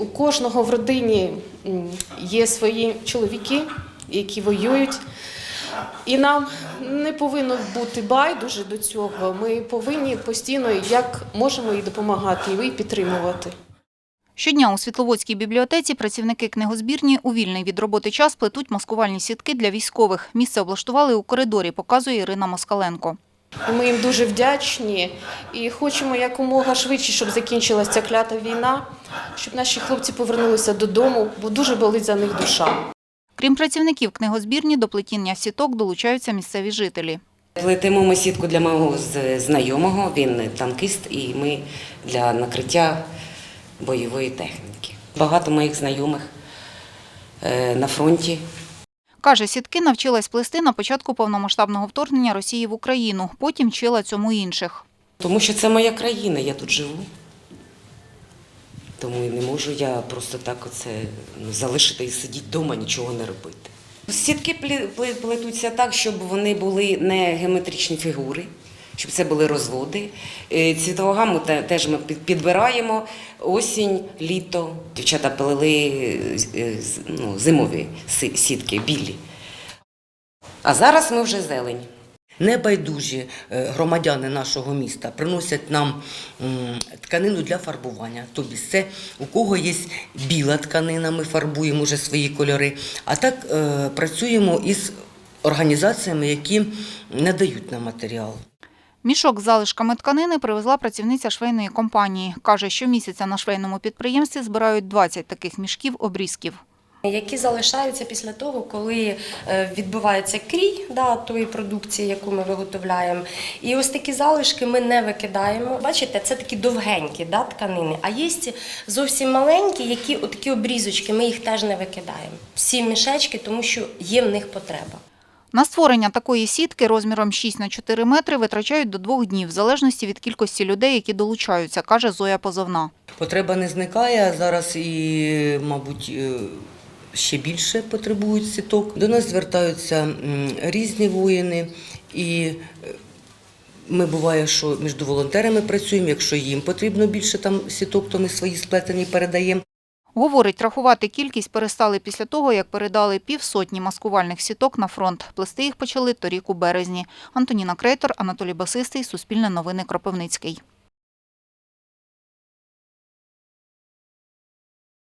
У кожного в родині є свої чоловіки, які воюють. І нам не повинно бути байдуже до цього. Ми повинні постійно, як можемо, і допомагати, і підтримувати. Щодня у Світловодській бібліотеці працівники книгозбірні у вільний від роботи час плетуть маскувальні сітки для військових. Місце облаштували у коридорі, показує Ірина Москаленко. Ми їм дуже вдячні і хочемо якомога швидше, щоб закінчилася ця клята війна, щоб наші хлопці повернулися додому, бо дуже болить за них душа. Крім працівників книгозбірні, до плетіння сіток долучаються місцеві жителі. Плетемо ми сітку для мого знайомого, він танкіст, і ми для накриття бойової техніки. Багато моїх знайомих е, на фронті. Каже, сітки навчилась плести на початку повномасштабного вторгнення Росії в Україну. Потім вчила цьому інших. Тому що це моя країна, я тут живу. Тому і не можу я просто так оце ну, залишити і сидіти вдома, нічого не робити. Сітки плетуться так, щоб вони були не геометричні фігури, щоб це були розводи. Е, Цвітову гаму теж ми підбираємо осінь, літо. Дівчата плели е, ну, зимові сітки, білі. А зараз ми вже зелень. Небайдужі е, громадяни нашого міста приносять нам тканину для фарбування. Тобто це у кого є біла тканина, ми фарбуємо вже свої кольори. А так е, працюємо із організаціями, які надають нам матеріал. Мішок з залишками тканини привезла працівниця швейної компанії. Каже, щомісяця на швейному підприємстві збирають 20 таких мішків обрізків. Які залишаються після того, коли е, відбувається крій да, тої продукції, яку ми виготовляємо. І ось такі залишки ми не викидаємо. Бачите, це такі довгенькі да, тканини, а є зовсім маленькі, які такі обрізочки, ми їх теж не викидаємо. Всі мішечки, тому що є в них потреба. На створення такої сітки розміром 6 на 4 метри витрачають до двох днів, в залежності від кількості людей, які долучаються, каже Зоя Позовна. Потреба не зникає, зараз і, мабуть, е, ще більше потребують сіток. До нас звертаються різні воїни, і е, ми буває, що між волонтерами працюємо. Якщо їм потрібно більше там сіток, то ми свої сплетені передаємо. Говорить, рахувати кількість перестали після того, як передали півсотні маскувальних сіток на фронт. Плести їх почали торік у березні. Антоніна Крейтор, Анатолій Басистий, Суспільне новини Кропивницький.